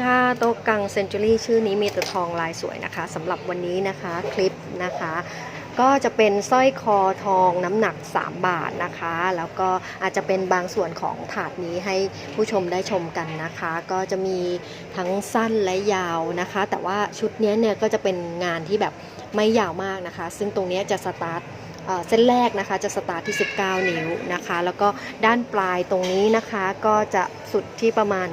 ค่ะโต๊ะกังเซนจูรี่ชื่อนี้มีแต่ทองลายสวยนะคะสำหรับวันนี้นะคะคลิปนะคะ ก็จะเป็นสร้อยคอทองน้ำหนัก 3 บาทนะคะ แล้วก็อาจจะเป็นบางส่วนของถาดนี้ให้ผู้ชมได้ชมกันนะคะ ก็จะมีทั้งสั้นและยาวนะคะ แต่ว่าชุดนี้เนี่ยก็จะเป็นงานที่แบบไม่ยาวมากนะคะ ซึ่งตรงนี้จะสตาร์ทเส้นแรกนะคะจะสตาร์ทที่ 19 นิ้วนะคะ แล้วก็ด้านปลายตรงนี้นะคะก็จะสุดที่ประมาณ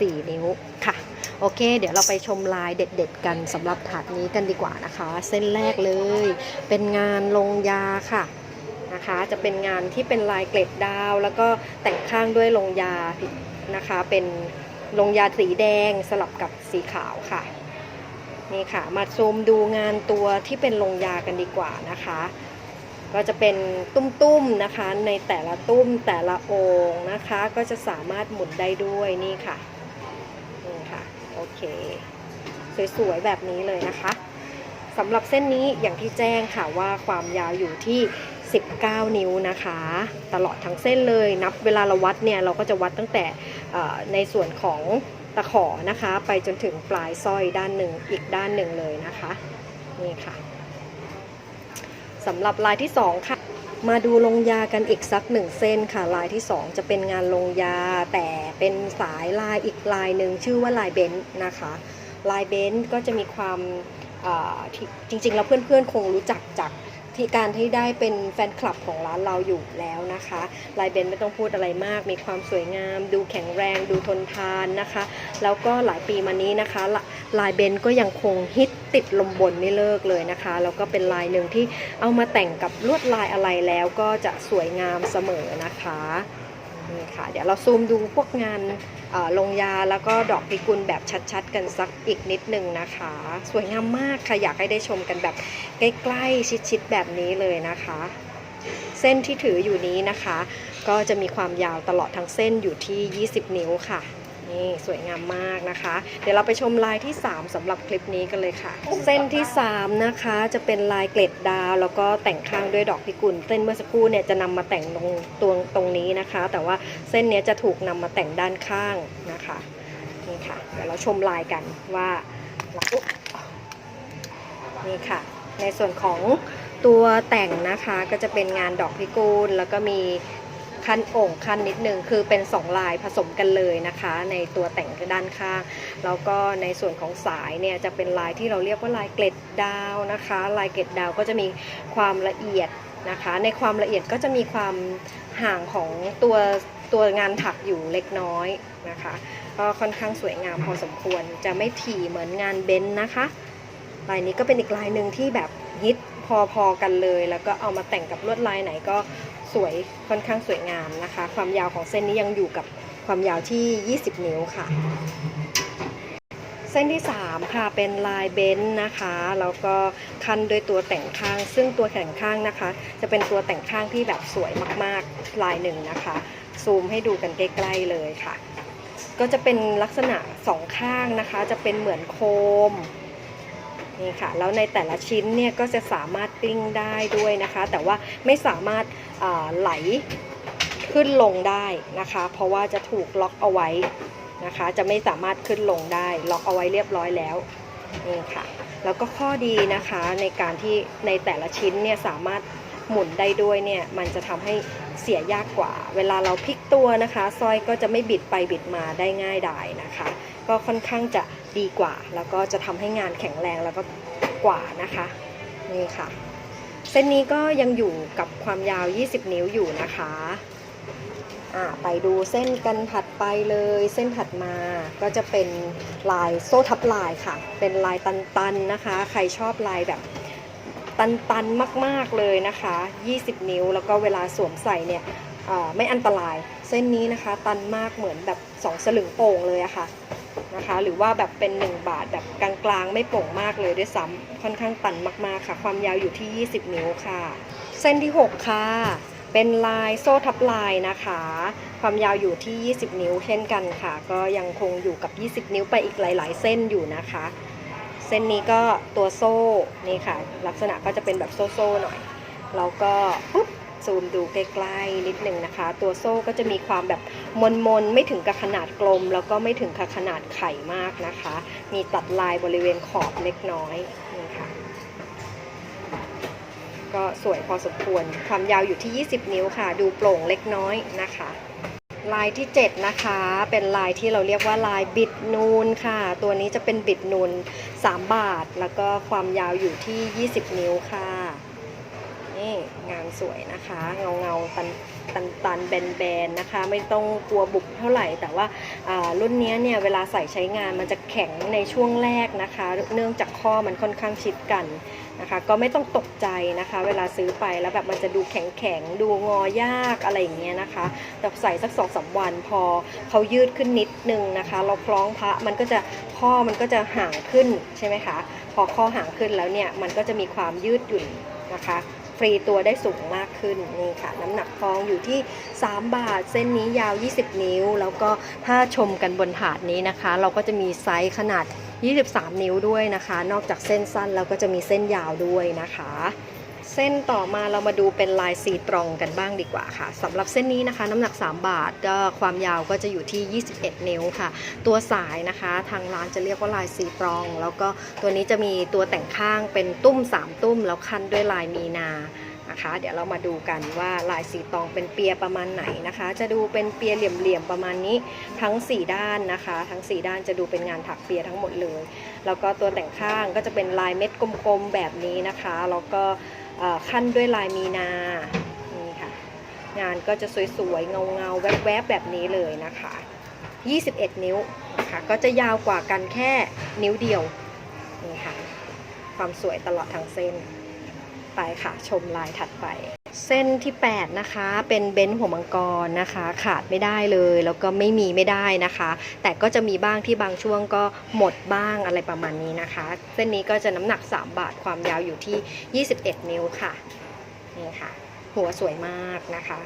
4 นิ้วค่ะ โอเค เดี๋ยวเราไปชมลายเด็ด ๆ กันสำหรับถาดนี้กันดีกว่านะคะ เส้นแรกเลย เป็นงานลงยาค่ะนะคะ จะเป็นงานที่เป็นลายเกล็ดดาว แล้วก็แต่งข้างด้วยลงยานะคะ เป็นลงยาสีแดงสลับกับสีขาวค่ะนี่ค่ะ มาซูมดูงานตัวที่เป็นลงยากันดีกว่านะคะ ก็จะเป็นตุ้มๆนะคะ ในแต่ละตุ้มแต่ละองค์นะคะ ก็จะสามารถหมุนได้ด้วยนี่ค่ะ โอเค สวยๆ แบบนี้เลยนะคะสำหรับเส้นนี้อย่างที่แจ้งค่ะว่าความยาวอยู่ที่ 19 นิ้วนะคะ ตลอดทั้งเส้นเลยนับเวลาเราวัดเนี่ยเราก็จะวัดตั้งแต่ในส่วนของตะขอนะคะ ไปจนถึงปลายสร้อยด้านหนึ่งอีกด้านหนึ่งเลยนะคะ นี่ค่ะสำหรับลายที่ 2 ค่ะ มาดูลงยากันอีกสักหนึ่งเส้นค่ะ ลายที่ 2 จะเป็นงานลงยา แต่เป็นสายลายอีกลายหนึ่งชื่อว่าลายเบนซ์นะคะ ลายเบนซ์ก็จะมีความจริงๆ แล้วเพื่อนๆ คงรู้จักจาก ที่การที่ได้เป็นแฟนคลับของร้านเราอยู่แล้วนะคะลายเบนไม่ต้องพูดอะไรมาก มีความสวยงาม ดูแข็งแรง ดูทนทานนะคะ แล้วก็หลายปีมานี้นะคะลายเบนก็ยังคงฮิตติดลมบนไม่เลิกเลยนะคะ แล้วก็เป็นลายหนึ่งที่เอามาแต่งกับลวดลายอะไรแล้วก็จะสวยงามเสมอนะคะ นี่ค่ะ เดี๋ยวเราซูมดูพวกงานลงยาแล้วก็ดอกพิกุลแบบชัดๆ กันสักอีกนิดหนึ่งนะคะ สวยงามมากค่ะ อยากให้ได้ชมกันแบบใกล้ๆ ชิดๆ แบบนี้เลยนะคะ เส้นที่ถืออยู่นี้นะคะ ก็จะมีความยาวตลอดทั้งเส้นอยู่ที่ 20 นิ้วค่ะ นี่สวยงามมากนะคะ เดี๋ยวเราไปชมลายที่ 3สำหรับคลิปนี้กันเลยค่ะ เส้นที่ 3 นะคะจะเป็นลายเกล็ดดาว แล้วก็แต่งข้างด้วยดอกพิกุลเส้นเมื่อสักครู่เนี่ยจะนำมาแต่งตรงตรงตรงนี้นะคะ แต่ว่าเส้นเนี้ยจะถูกนำมาแต่งด้านข้างนะคะนี่ค่ะเดี๋ยวเราชมลายกันว่าอุ๊ยนี่ค่ะ ในส่วนของตัวแต่งนะคะก็จะเป็นงานดอกพิกุลแล้วก็มี ขั้นโอ่งขั้นนิดนึงคือเป็นสองลายผสมกันเลยนะคะ ในตัวแต่งด้านข้าง แล้วก็ในส่วนของสายเนี่ยจะเป็นลายที่เราเรียกว่าลายเกล็ดดาวนะคะ ลายเกล็ดดาวก็จะมีความละเอียดนะคะ ในความละเอียดก็จะมีความห่างของตัวตัวงานถักอยู่เล็กน้อยนะคะ ก็ค่อนข้างสวยงามพอสมควรจะไม่ถี่เหมือนงานเบนนะคะลายนี้ก็เป็นอีกลายหนึ่งที่แบบฮิตพอๆกันเลย แล้วก็เอามาแต่งกับลวดลายไหนก็ สวยค่อนข้างสวยงามนะคะ ความยาวของเส้นนี้ยังอยู่กับความยาวที่ 20 นิ้วค่ะ เส้นที่ 3 ค่ะเป็นลายเบนซ์นะคะ แล้วก็คันด้วยตัวแต่งข้าง ซึ่งตัวแต่งข้างนะคะ จะเป็นตัวแต่งข้างที่แบบสวยมากๆลายหนึ่งนะคะ ซูมให้ดูกันใกล้ๆเลยค่ะ ก็จะเป็นลักษณะสองข้างนะคะ จะเป็นเหมือนโคม นี่ค่ะแล้วในแต่ละชิ้นเนี่ยก็จะสามารถกลิ้งได้ด้วยนะคะ แต่ว่าไม่สามารถไหลขึ้นลงได้นะคะ เพราะว่าจะถูกล็อกเอาไว้นะคะ จะไม่สามารถขึ้นลงได้ ล็อกเอาไว้เรียบร้อยแล้วนี่ค่ะแล้วก็ข้อดีนะคะในการที่ในแต่ละชิ้นเนี่ยสามารถหมุนได้ด้วยเนี่ยมันจะทำให้ เสียยากกว่า เวลาเราพลิกตัวนะคะสร้อยก็จะไม่บิดไปบิดมาได้ง่ายดายนะคะ ก็ค่อนข้างจะดีกว่า แล้วก็จะทำให้งานแข็งแรงแล้วก็กว่านะคะนี่ค่ะ เส้นนี้ก็ยังอยู่กับความยาว 20 นิ้วอยู่นะคะอ่าไปดูเส้นกันถัดไปเลย เส้นถัดมาก็จะเป็นลายโซ่ทับลายค่ะ เป็นลายตันๆนะคะ ใครชอบลายแบบ ตันๆมากๆเลยนะคะ 20 นิ้วแล้วก็เวลาสวมใส่เนี่ยไม่อันตราย เส้นนี้นะคะ ตันมากเหมือนแบบสองสลึงโป่งเลยอะค่ะนะคะ หรือว่าแบบเป็น 1 บาทแบบกลางๆ ไม่โป่งมากเลยด้วยซ้ำค่อนข้างตันมากๆค่ะ ความยาวอยู่ที่ 20 นิ้วค่ะ เส้นที่ 6 ค่ะ เป็นลายโซ่ทับลายนะคะ ความยาวอยู่ที่ 20 นิ้วเช่นกันค่ะ ก็ยังคงอยู่กับ 20 นิ้วไปอีกหลาย ๆ เส้นอยู่นะคะ เส้นนี้ก็ตัวโซ่นี่ค่ะ ลักษณะก็จะเป็นแบบโซ่ๆหน่อย แล้วก็ปุ๊บซูมดูใกล้ๆนิดหนึ่งนะคะ ตัวโซ่ก็จะมีความแบบมนๆ ไม่ถึงกับขนาดกลม แล้วก็ไม่ถึงกับขนาดไข่มากนะคะ มีตัดลายบริเวณขอบเล็กน้อยนี่ค่ะก็สวยพอสมควร ความยาวอยู่ที่ 20 นิ้วค่ะ ดูโปร่งเล็กน้อยนะคะ ลายที่ 7 นะคะ เป็นลายที่เราเรียกว่าลายบิดนูนค่ะ ตัวนี้จะเป็นบิดนูน 3 บาท แล้วก็ความยาวอยู่ที่ 20 นิ้วค่ะ นี่งานสวยนะคะ เงาเงาตัน ตันตันแบนๆนะคะ ไม่ต้องกลัวบุบเท่าไหร่ แต่ว่ารุ่นนี้เนี่ยเวลาใส่ใช้งานมันจะแข็งในช่วงแรกนะคะ เนื่องจากข้อมันค่อนข้างชิดกันนะคะ ก็ไม่ต้องตกใจนะคะ เวลาซื้อไปแล้วแบบมันจะดูแข็งแข็งๆดูงอยากอะไรอย่างเงี้ยนะคะ แต่ใส่สักสองสาวันพอเขายืดขึ้นนิดนึงนะคะ เราคล้องพระมันก็จะข้อมันก็จะห่างขึ้นใช่ไหมคะพอข้อห่างขึ้นแล้วเนี่ยมันก็จะมีความยืดหยุ่นนะคะ ฟรีตัวได้สูงมากขึ้นนี่ค่ะ น้ำหนักทองอยู่ที่ 3 บาท เส้นนี้ยาว 20 นิ้ว แล้วก็ถ้าชมกันบนถาดนี้นะคะ เราก็จะมีไซส์ขนาด 23 นิ้วด้วยนะคะ นอกจากเส้นสั้นเราก็จะมีเส้นยาวด้วยนะคะ เส้นต่อมาเรามาดูเป็นลายซีตรองกันบ้างดีกว่าค่ะสำหรับเส้นนี้นะคะน้ำหนัก 3 บาทก็ความยาวก็จะอยู่ที่ 21 นิ้วค่ะ ตัวสายนะคะทางร้านจะเรียกว่าลายซีตรอง แล้วก็ตัวนี้จะมีตัวแต่งข้างเป็นตุ้ม 3 ตุ้ม แล้วคันด้วยลายมีนา นะคะ เดี๋ยวเรามาดูกันว่าลายสีตองเป็นเปียประมาณไหนนะคะ จะดูเป็นเปียเหลี่ยมๆประมาณนี้ทั้ง 4 ด้านนะคะ ทั้ง 4 ด้านจะดูเป็นงานถักเปียทั้งหมดเลย แล้วก็ตัวแต่งข้างก็จะเป็นลายเม็ดกลมๆแบบนี้นะคะแล้วก็ขั้นด้วยลายมีนานี่ค่ะงานก็จะสวยๆเงาๆแวบๆแบบนี้เลยนะคะ 21 นิ้วนะคะก็จะยาวกว่ากันแค่นิ้วเดียวนี่ค่ะความสวยตลอดทั้งเส้น ไปค่ะ ชมลายถัดไป เส้นที่ 8 นะคะ เป็นเบนซ์หัวมังกรนะคะ ขาดไม่ได้เลย แล้วก็ไม่มีไม่ได้นะคะ แต่ก็จะมีบ้างที่บางช่วงก็หมดบ้างอะไรประมาณนี้นะคะ เส้นนี้ก็จะน้ำหนัก 3 บาทความยาวอยู่ที่ 21 นิ้วค่ะนี่ค่ะ หัวสวยมากนะคะ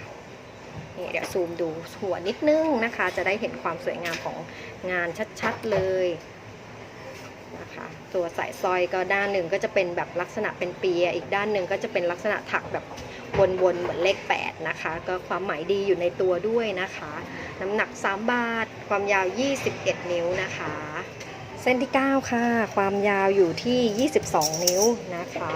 นี่เดี๋ยวซูมดูหัวนิดนึงนะคะ จะได้เห็นความสวยงามของงานชัดๆเลย นะคะ ตัวสายสร้อยก็ด้านหนึ่งก็จะเป็นแบบลักษณะเป็นเปีย อีกด้านหนึ่งก็จะเป็นลักษณะถักแบบวนๆเหมือนเลข 8 นะคะ ก็ความหมายดีอยู่ในตัวด้วยนะคะ น้ำหนัก 3 บาท ความยาว 21 นิ้วนะคะ เส้นที่ 9 ค่ะ ความยาวอยู่ที่ 22 นิ้วนะคะ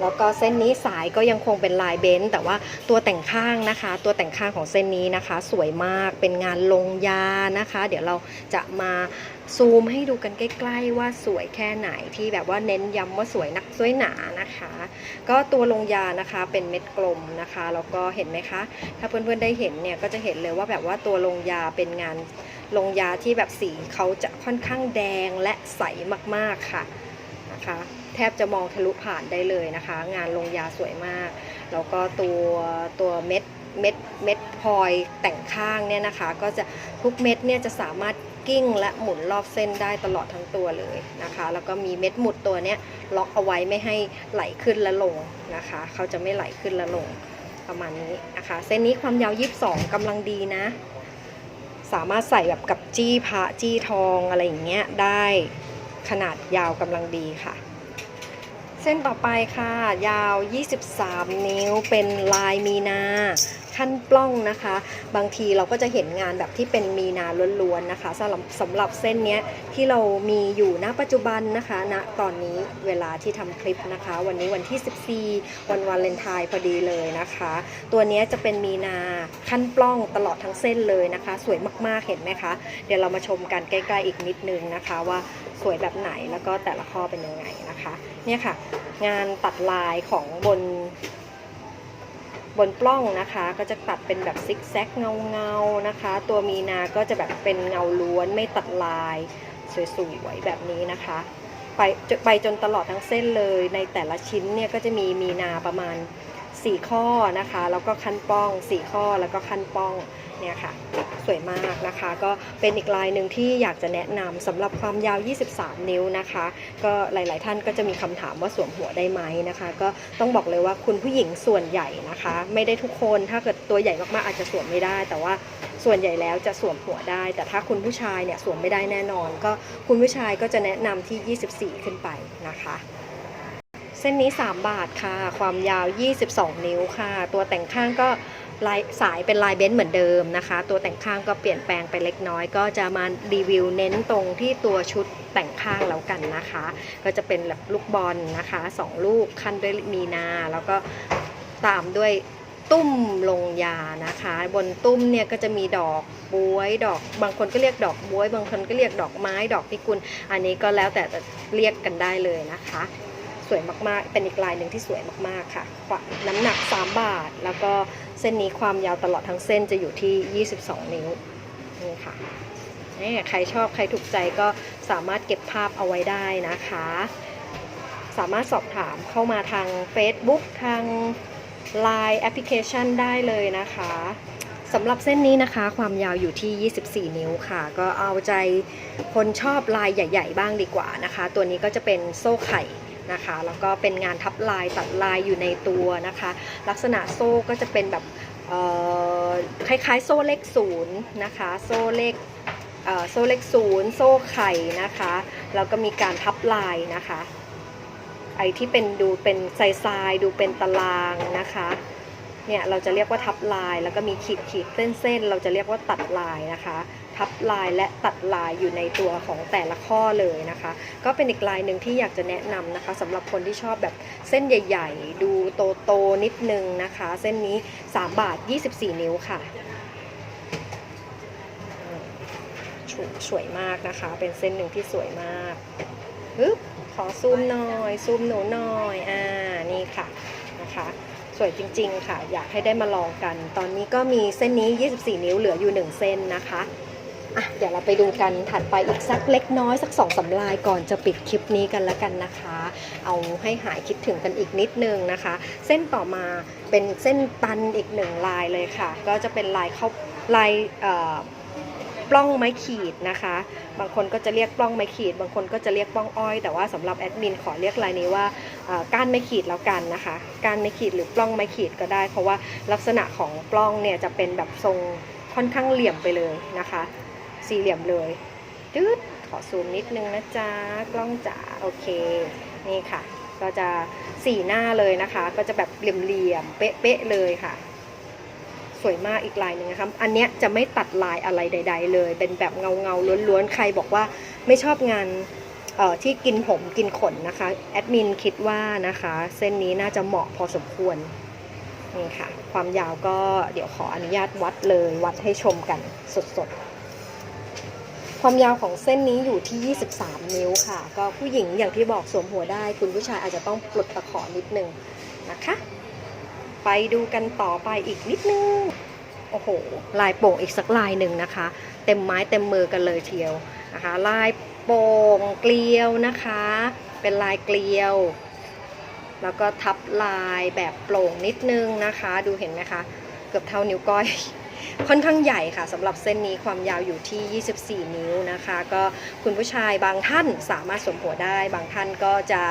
แล้วก็เส้นนี้สายก็ยังคงเป็นลายเบนซ์แต่ว่าตัวแต่งข้างนะคะ ตัวแต่งข้างของเส้นนี้นะคะ สวยมากเป็นงานลงยานะคะ เดี๋ยวเราจะมาซูมให้ดูกันใกล้ๆว่าสวยแค่ไหนที่แบบว่าเน้นย้ำว่าสวยนักสวยหนานะคะ ก็ตัวลงยานะคะเป็นเม็ดกลมนะคะแล้วก็เห็นไหมคะ ถ้าเพื่อนๆได้เห็นเนี่ยก็จะเห็นเลยว่าแบบว่าตัวลงยาเป็นงานลงยาที่แบบสีเขาจะค่อนข้างแดงและใสมากๆค่ะ นะคะ แทบจะมองทะลุผ่านได้เลยนะคะ งานลงยาสวยมาก แล้วก็ตัวตัวเม็ดเม็ดเม็ดพลอยแต่งข้างเนี่ยนะคะ ก็จะทุกเม็ดเนี่ยจะสามารถกิ้งและหมุนรอบเส้นได้ตลอดทั้งตัวเลยนะคะ แล้วก็มีเม็ดหมุดตัวเนี้ยล็อกเอาไว้ไม่ให้ไหลขึ้นและลงนะคะ เขาจะไม่ไหลขึ้นและลงประมาณนี้นะคะ เส้นนี้ความยาว 22กำลังดีนะ สามารถใส่แบบกับจี้พระจี้ทองอะไรอย่างเงี้ยได้ ขนาดยาวกำลังดีค่ะ เส้นต่อไปค่ะ ยาว 23 นิ้วเป็นลายมีนาขั้นปล้องนะคะ บางทีเราก็จะเห็นงานแบบที่เป็นมีนาล้วนๆนะคะสำหรับสำหรับเส้นนี้ที่เรามีอยู่ณปัจจุบันนะคะณตอนนี้เวลาที่ทำคลิปนะคะ วันนี้วันที่ 14 วันวาเลนไทน์พอดีเลยนะคะ ตัวนี้จะเป็นมีนาขั้นปล้องตลอดทั้งเส้นเลยนะคะ สวยมากๆเห็นไหมคะ เดี๋ยวเรามาชมกันใกล้ ๆ อีกนิดนึงนะคะว่า สวยแบบไหนแล้วก็แต่ละข้อเป็นยังไงนะคะเนี่ยค่ะ งานตัดลายของบน บนปล้องนะคะ ก็จะตัดเป็นแบบซิกแซกเงาเงาๆนะคะ ตัวมีนาก็จะแบบเป็นเงาล้วนไม่ตัดลาย สวยๆแบบนี้นะคะ ไปไปจนตลอดทั้งเส้นเลยในแต่ละชิ้นเนี่ยก็จะมีมีนาประมาณ 4 ข้อนะคะ แล้วก็ขั้นป้อง 4 ข้อแล้วก็ขั้นป้องเนี่ยค่ะสวยมากนะคะ ก็เป็นอีกลายหนึ่งที่อยากจะแนะนำสำหรับความยาว 23 นิ้วนะคะ ก็หลาย ๆ ท่านก็จะมีคำถามว่าสวมหัวได้ไหมนะคะ ก็ต้องบอกเลยว่าคุณผู้หญิงส่วนใหญ่นะคะ ไม่ได้ทุกคนถ้าเกิดตัวใหญ่มาก ๆ อาจจะสวมไม่ได้ แต่ว่าส่วนใหญ่แล้วจะสวมหัวได้ แต่ถ้าคุณผู้ชายเนี่ยสวมไม่ได้แน่นอน ก็คุณผู้ชายก็จะแนะนำที่ 24 ขึ้นไปนะคะ เส้นนี้ 3 บาทค่ะ ความยาว 22 นิ้วค่ะ ตัวแต่งข้างก็ลายสายเป็นลายเบนซ์เหมือนเดิมนะคะ ตัวแต่งข้างก็เปลี่ยนแปลงไปเล็กน้อย ก็จะมารีวิวเน้นตรงที่ตัวชุดแต่งข้างแล้วกันนะคะ ก็จะเป็นแบบลูกบอลนะคะสองลูกขั้นด้วยมีนา แล้วก็ตามด้วยตุ้มลงยานะคะ บนตุ้มเนี่ยก็จะมีดอกบวยดอกบางคนก็เรียกดอกบวย บางคนก็เรียกดอกไม้ดอกพิกุล อันนี้ก็แล้วแต่จะเรียกกันได้เลยนะคะ สวยมากๆ เป็นอีกลายหนึ่งที่สวยมากๆค่ะน้ำหนัก 3 บาท แล้วก็เส้นนี้ความยาวตลอดทั้งเส้นจะอยู่ที่ 22 นิ้วนี่ค่ะนี่ใครชอบใครถูกใจก็สามารถเก็บภาพเอาไว้ได้นะคะ สามารถสอบถามเข้ามาทาง Facebook ทาง Line แอปพลิเคชันได้เลยนะคะสำหรับเส้นนี้นะคะความยาวอยู่ที่ 24 นิ้วค่ะ ก็เอาใจคนชอบลายใหญ่ ๆ บ้างดีกว่านะคะ ตัวนี้ก็จะเป็นโซ่ไข่ นะคะแล้วก็เป็นงานทับลายตัดลายอยู่ในตัวนะคะ ลักษณะโซ่ก็จะเป็นแบบคล้ายๆ โซ่เลขศูนย์นะคะ โซ่เลขโซ่เลขศูนย์โซ่ไข่นะคะแล้วก็มีการทับลายนะคะ ไอที่เป็นดูเป็นทรายๆดูเป็นตารางนะคะเนี่ยเราจะเรียกว่าทับลาย แล้วก็มีขีดขีดเส้นเส้นเราจะเรียกว่าตัดลายนะคะ ทับลายและตัดลายอยู่ในตัวของแต่ละข้อเลยนะคะ ก็เป็นอีกลายหนึ่งที่อยากจะแนะนำนะคะสำหรับคนที่ชอบแบบเส้นใหญ่ ๆ ดูโตๆนิดนึงนะคะ เส้นนี้ 3 บาท 24 นิ้วค่ะสวยสวยมากนะคะ เป็นเส้นหนึ่งที่สวยมากปึ๊บขอซูมหน่อย ซูมหนูหน่อย อ่า นี่ค่ะ นะคะสวยจริง ๆ ค่ะ อยากให้ได้มาลองกัน ตอนนี้ก็มีเส้นนี้ 24 นิ้วเหลืออยู่ 1 เส้นนะคะ เดี๋ยวเราไปดูกันถัดไปอีกสักเล็กน้อยสักสองสำลายก่อนจะปิดคลิปนี้กันแล้วกันนะคะ เอาให้หายคิดถึงกันอีกนิดนึงนะคะ เส้นต่อมาเป็นเส้นตันอีกหนึ่งลายเลยค่ะ ก็จะเป็นลายเข้าลายปล้องไม้ขีดนะคะ บางคนก็จะเรียกปล้องไม้ขีด บางคนก็จะเรียกปล้องอ้อย แต่ว่าสำหรับแอดมินขอเรียกลายนี้ว่าก้านไม้ขีดแล้วกันนะคะก้านไม้ขีดหรือปล้องไม้ขีดก็ได้ เพราะว่าลักษณะของปล้องเนี่ยจะเป็นแบบทรงค่อนข้างเหลี่ยมไปเลยนะคะ สี่เหลี่ยมเลยจืดขอซูมนิดนึงนะจ๊ะ กล้องจ๋าโอเค นี่ค่ะ ก็จะสี่หน้าเลยนะคะ ก็จะแบบเหลี่ยมๆเป๊ะๆเลยค่ะ สวยมากอีกลายหนึ่งนะคะอันเนี้ยจะไม่ตัดลายอะไรใด ๆ เลย เป็นแบบเงาๆล้วนๆ ใครบอกว่าไม่ชอบงานเอ่อที่กินผมกินขนนะคะแอดมินคิดว่านะคะ เส้นนี้น่าจะเหมาะพอสมควรนี่ค่ะ ความยาวก็เดี๋ยวขออนุญาตวัดเลยวัดให้ชมกันสดๆ ความยาวของเส้นนี้อยู่ที่ 23 นิ้วค่ะ ก็ผู้หญิงอย่างที่บอกสวมหัวได้ คุณผู้ชายอาจจะต้องปลดตะขอนิดนึงนะคะ ไปดูกันต่อไปอีกนิดนึง โอ้โห ลายโป่งอีกสักลายหนึ่งนะคะ เต็มไม้เต็มมือกันเลยเทียวนะคะ ลายโป่งเกลียวนะคะ เป็นลายเกลียว แล้วก็ทับลายแบบโปร่งนิดนึงนะคะ ดูเห็นไหมคะ เกือบเท่านิ้วก้อย ค่อนข้างใหญ่ค่ะสำหรับเส้นนี้ความยาวอยู่ที่ 24 นิ้วนะคะ ก็คุณผู้ชายบางท่านสามารถสวมหัวได้ บางท่านก็จะ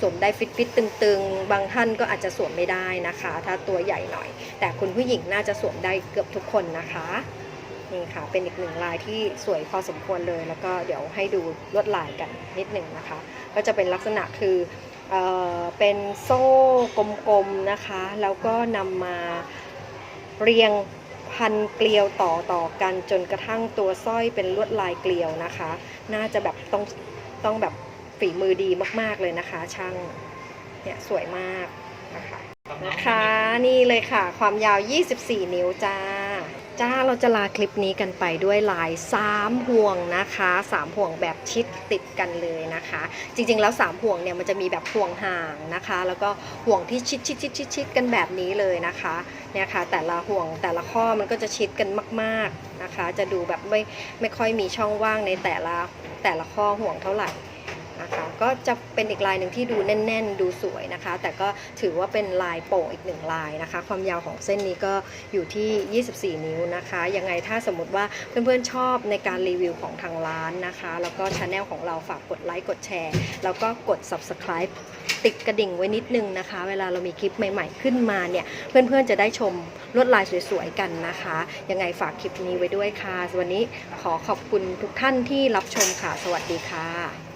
สวมได้ฟิตฟิตตึงๆ บางท่านก็อาจจะสวมไม่ได้นะคะ ถ้าตัวใหญ่หน่อย แต่คุณผู้หญิงน่าจะสวมได้เกือบทุกคนนะคะนี่ค่ะเป็นอีกหนึ่งลายที่สวยพอสมควรเลย แล้วก็เดี๋ยวให้ดูลวดลายกันนิดหนึ่งนะคะ ก็จะเป็นลักษณะคือเออเป็นโซ่กลมๆนะคะ แล้วก็นำมาเรียง พันเกลียวต่อต่อกันจนกระทั่งตัวสร้อยเป็นลวดลายเกลียวนะคะ น่าจะแบบต้องต้องแบบฝีมือดีมากๆเลยนะคะ ช่างเนี่ยสวยมากนะคะนะคะนี่เลยค่ะ ความยาว 24 นิ้วจ้า จ้าเราจะลาคลิปนี้กันไปด้วยลาย3ห่วงนะคะ3ห่วงแบบชิดติดกันเลยนะคะ จริงๆแล้ว3ห่วงเนี่ยมันจะมีแบบห่วงห่างนะคะ แล้วก็ห่วงที่ชิดชิดชิดชิดชิดกันแบบนี้เลยนะคะเนี่ยค่ะแต่ละห่วงแต่ละข้อมันก็จะชิดกันมาก ๆนะคะ จะดูแบบไม่ไม่ค่อยมีช่องว่างในแต่ละแต่ละข้อห่วงเท่าไหร่ นะคะก็จะเป็นอีกลายหนึ่งที่ดูแน่น ๆ ดูสวยนะคะ แต่ก็ถือว่าเป็นลายโป่งอีกหนึ่งลายนะคะ ความยาวของเส้นนี้ก็อยู่ที่ 24 นิ้วนะคะยังไงถ้าสมมติว่าเพื่อนๆชอบในการรีวิวของทางร้านนะคะ แล้วก็ช anel ของเราฝากกดไลค์กดแชร์ แล้วก็กด subscribe ติดกระดิ่งไว้นิดนึงนะคะ เวลาเรามีคลิปใหม่ๆขึ้นมาเนี่ย เพื่อนๆจะได้ชมลวดลายสวยๆกันนะคะ ยังไงฝากคลิปนี้ไว้ด้วยค่ะ วันนี้ขอขอบคุณทุกท่านที่รับชมค่ะ สวัสดีค่ะ